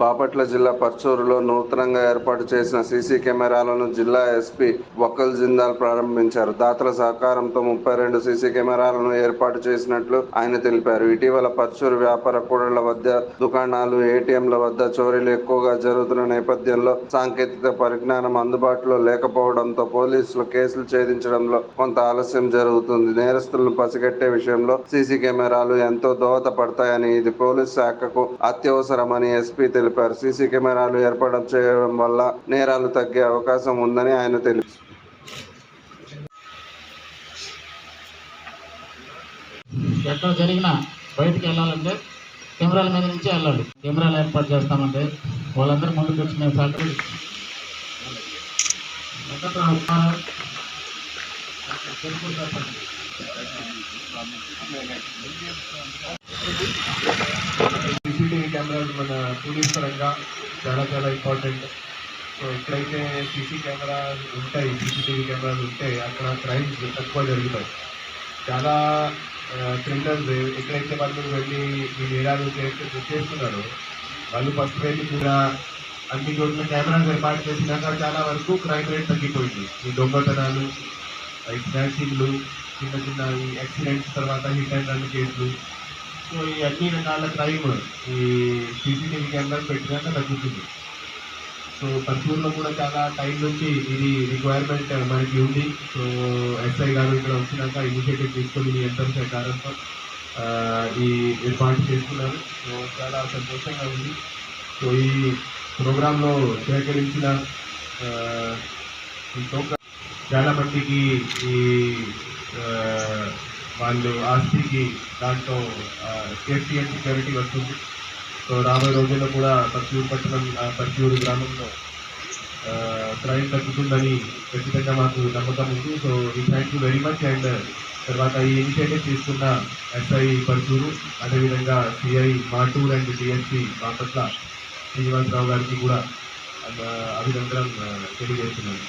బాపట్ల జిల్లా పర్చూరులో నూతనంగా ఏర్పాటు చేసిన సీసీ కెమెరాలను జిల్లా ఎస్పీ ఒక్కల్ జిందాల్ ప్రారంభించారు. దాతల సహకారంతో ముప్పై రెండు సీసీ కెమెరాలను ఏర్పాటు చేసినట్లు ఆయన తెలిపారు. ఇటీవల పర్చూరు వ్యాపార కూడళ్ళ వద్ద దుకాణాలు ఏటీఎంల వద్ద చోరీలు ఎక్కువగా జరుగుతున్న నేపథ్యంలో సాంకేతిక పరిజ్ఞానం అందుబాటులో లేకపోవడంతో పోలీసులు కేసులు ఛేదించడంలో కొంత ఆలస్యం జరుగుతుంది. నేరస్తులను పసిగట్టే విషయంలో సీసీ కెమెరాలు ఎంతో దోహదపడతాయని ఇది పోలీస్ శాఖకు అత్యవసరమని ఎస్పీ తెలిపారు. సీసీ కెమెరాలు ఏర్పాటు చేయడం వల్ల నేరాలు తగ్గే అవకాశం ఉందని ఆయన తెలిపారు. ఎక్కడ జరిగినా బయటికి వెళ్ళాలంటే కెమెరాల మీద నుంచి వెళ్ళాలి. కెమెరాలు ఏర్పాటు చేస్తామంటే వాళ్ళందరూ ముందుకు వచ్చి మేము సహకరి టూరిస్ట్ పరంగా చాలా చాలా ఇంపార్టెంట్ సో ఎక్కడైతే సీసీ కెమెరాలు ఉంటాయి సీసీటీవీ కెమెరాలు ఉంటే అక్కడ క్రైమ్స్ తక్కువ జరుగుతాయి. చాలా క్రిమినల్స్ ఎక్కడైతే వాళ్ళు వెళ్ళి ఈ నేరాలు చేస్తూ చేస్తున్నారో వాళ్ళు ఫస్ట్ వెళ్ళి కూడా అన్ని చోట్ల కెమెరాలు ఏర్పాటు చేసినాక చాలా వరకు క్రైమ్ రేట్ తగ్గిపోయింది. ఈ దొంగతనాలు ఈ స్నాచింగ్లు చిన్న చిన్న ఈ యాక్సిడెంట్స్ తర్వాత హిట్ అండ్ రన్ కేసులు సో ఈ అన్ని రకాల క్రైమ్ ఈ సీసీటీవీ కెమెరాలు పెట్టినాక తగ్గుతుంది సో పర్చూర్లో కూడా చాలా టైం నుంచి ఇది రిక్వైర్మెంట్ uh, మనకి ఉంది. సో ఎస్ఐ గారు ఇక్కడ వచ్చినాక ఇనిషియేటివ్ తీసుకొని మీ యంత్రం సహకారంతో uh, ఈ ఏర్పాటు చేసుకున్నారు. సో చాలా సంతోషంగా ఉంది. సో ఈ ప్రోగ్రాంలో సేకరించిన uh, ఈ ప్రోగ్రామ్ చాలా ఈ వాళ్ళు ఆస్తికి దాంట్లో సేఫ్టీ అండ్ సెక్యూరిటీ వస్తుంది. సో రాబోయే రోజుల్లో కూడా పర్చూరు పట్టణం ఆ, పర్చూరు గ్రామంలో క్రైమ్ తగ్గుతుందని ఖచ్చితంగా మాకు నమ్మకం ఉంది. సో ఈ thank you very much and తర్వాత ఈ ఇనిషియేటివ్ తీసుకున్న ఎస్ఐ పర్చూరు అదేవిధంగా CI Matur and DSP Bapatla Srinivasa Rao గారికి కూడా అభినందనం తెలియజేస్తున్నాను.